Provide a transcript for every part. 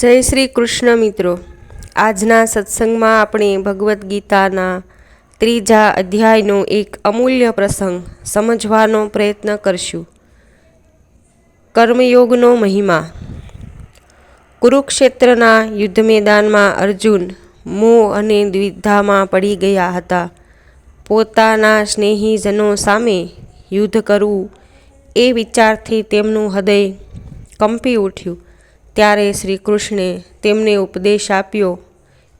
જય શ્રી કૃષ્ણ મિત્રો. આજના સત્સંગમાં આપણે ભગવદ્ ગીતાના ત્રીજા અધ્યાયનો એક અમૂલ્ય પ્રસંગ સમજવાનો પ્રયત્ન કરશું. કર્મયોગનો મહિમા. કુરુક્ષેત્રના યુદ્ધ મેદાનમાં અર્જુન મોહ અને દ્વિધામાં પડી ગયા હતા. પોતાના સ્નેહીજનો સામે યુદ્ધ કરવું એ વિચારથી તેમનું હૃદય કંપી ઉઠ્યું. ત્યારે શ્રી કૃષ્ણે તેમને ઉપદેશ આપ્યો,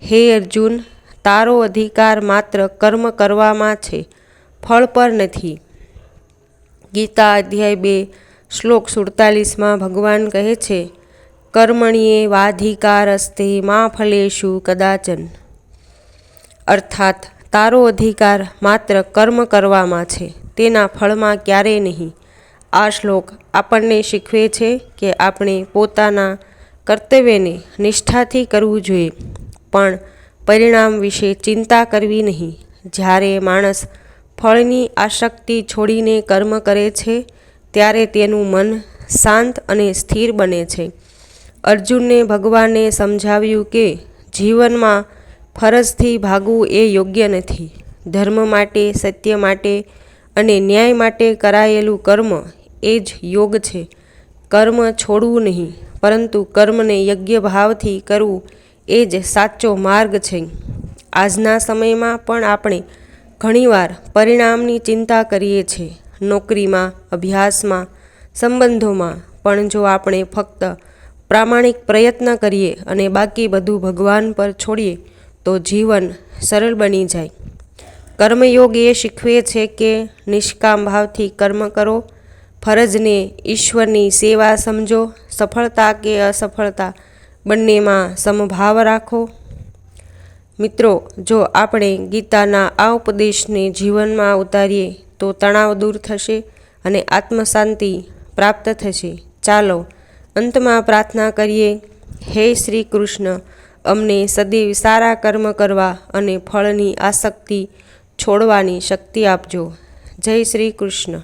હે અર્જુન, તારો અધિકાર માત્ર કર્મ કરવામાં છે, ફળ પર નથી. ગીતા અધ્યાય બે, શ્લોક સુડતાલીસમાં ભગવાન કહે છે કર્મણીએ વાધિકાર અસ્તે મા ફલેશુ કદાચન. અર્થાત, તારો અધિકાર માત્ર કર્મ કરવામાં છે, તેના ફળમાં ક્યારેય નહીં. આ શ્લોક આપણને શીખવે છે કે આપણે પોતાના કર્તવ્યને નિષ્ઠાથી કરવું જોઈએ. પણ પરિણામ વિશે ચિંતા કરવી નહીં. જ્યારે માણસ ફળની આસક્તિ છોડીને કર્મ કરે છે, ત્યારે તેનું મન શાંત અને સ્થિર બને છે. અર્જુનને ભગવાને સમજાવ્યું કે જીવનમાં ફરજથી ભાગવું એ યોગ્ય નથી. ધર્મ માટે, સત્ય માટે અને ન્યાય માટે કરાયેલું કર્મ એ જ યોગ છે. કર્મ છોડવું નહીં. પરંતુ કર્મને યોગ્ય ભાવથી કરવું એ જ સાચો માર્ગ છે. આજના સમયમાં પણ આપણે ઘણીવાર પરિણામની ચિંતા કરીએ છીએ નોકરીમાં, અભ્યાસમાં, સંબંધોમાં પણ જો આપણે ફક્ત પ્રામાણિક પ્રયત્ન કરીએ અને બાકી બધું ભગવાન પર છોડીએ, તો જીવન સરળ બની જાય. કર્મયોગ એ શીખવે છે કે નિષ્કામ ભાવથી કર્મ કરો ફરજને ઈશ્વરની સેવા સમજો. સફળતા કે અસફળતા બંનેમાં સમભાવ રાખો. મિત્રો, જો આપણે ગીતાના આ ઉપદેશને જીવનમાં ઉતારીએ, તો તણાવ દૂર થશે અને આત્મશાંતિ પ્રાપ્ત થશે. ચાલો, અંતમાં પ્રાર્થના કરીએ. હે શ્રી કૃષ્ણ, અમને સદૈવ સારા કર્મ કરવા અને ફળની આસક્તિ છોડવાની શક્તિ આપજો. જય શ્રી કૃષ્ણ.